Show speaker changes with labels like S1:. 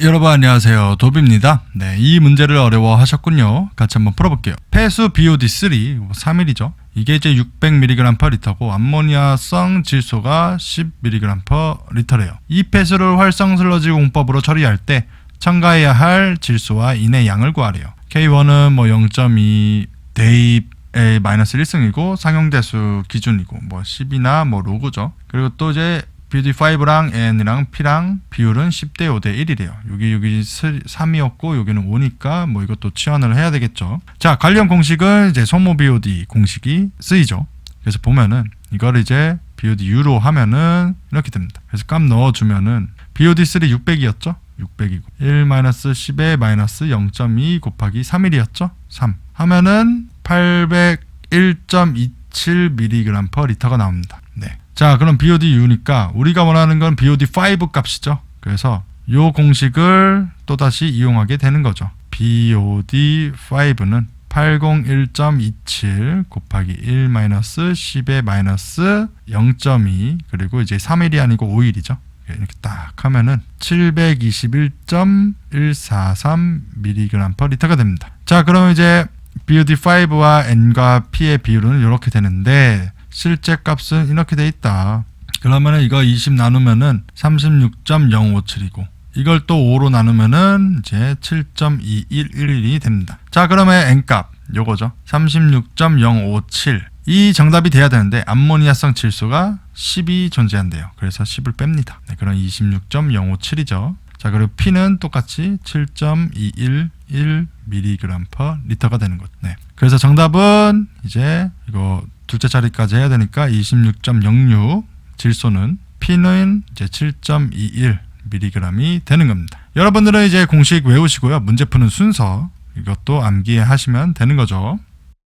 S1: 여러분 안녕하세요. 도비입니다. 네, 이 문제를 어려워하셨군요. 같이 한번 풀어볼게요. 폐수 BOD3 3일이죠. 이게 이제 600mg/L고 암모니아성 질소가 10mg/L래요. 이 폐수를 활성 슬러지 공법으로 처리할 때 첨가해야 할 질소와 인의 양을 구하래요. K1은 뭐 0.2 대입의 마이너스 1승이고 상용대수 기준이고 뭐 10이나 뭐 로그죠. 그리고 또 이제 BD5랑 N이랑 P랑 비율은 10대 5대 1이래요. 여기 여기 3이었고 여기는 5니까 뭐 이것도 치환을 해야 되겠죠. 자, 관련 공식은 이제 소모 BOD 공식이 쓰이죠. 그래서 보면은 이걸 이제 BODU로 하면은 이렇게 됩니다. 그래서 값 넣어 주면은 BOD3 600이었죠? 600이고 1-10에 마이너스 0.2 곱하기 3일이었죠? 3 하면은 801.27mg/L가 나옵니다. 네. 자, 그럼 BODU니까 우리가 원하는 건 BOD5 값이죠. 그래서 요 공식을 또다시 이용하게 되는 거죠. BOD5는 801.27 곱하기 1 마이너스 10의 마이너스 0.2 그리고 이제 3일이 아니고 5일이죠. 이렇게 딱 하면은 721.143mg/L가 됩니다. 자, 그럼 이제 BOD5와 N과 P의 비율은 이렇게 되는데 실제 값은 이렇게 돼 있다. 그러면은 이거 20 나누면은 36.057이고 이걸 또 5로 나누면은 이제 7.2111이 됩니다. 자, 그러면 n 값 요거죠. 36.057. 이 정답이 돼야 되는데 암모니아성 질소가 10이 존재한대요. 그래서 10을 뺍니다. 네, 그럼 26.057이죠. 자, 그리고 P는 똑같이 7.211mg/L가 되는 것. 네. 그래서 정답은 이제 이거 둘째 자리까지 해야 되니까 26.06 질소는 P는 이제 7.21mg이 되는 겁니다. 여러분들은 이제 공식 외우시고요. 문제 푸는 순서 이것도 암기하시면 되는 거죠.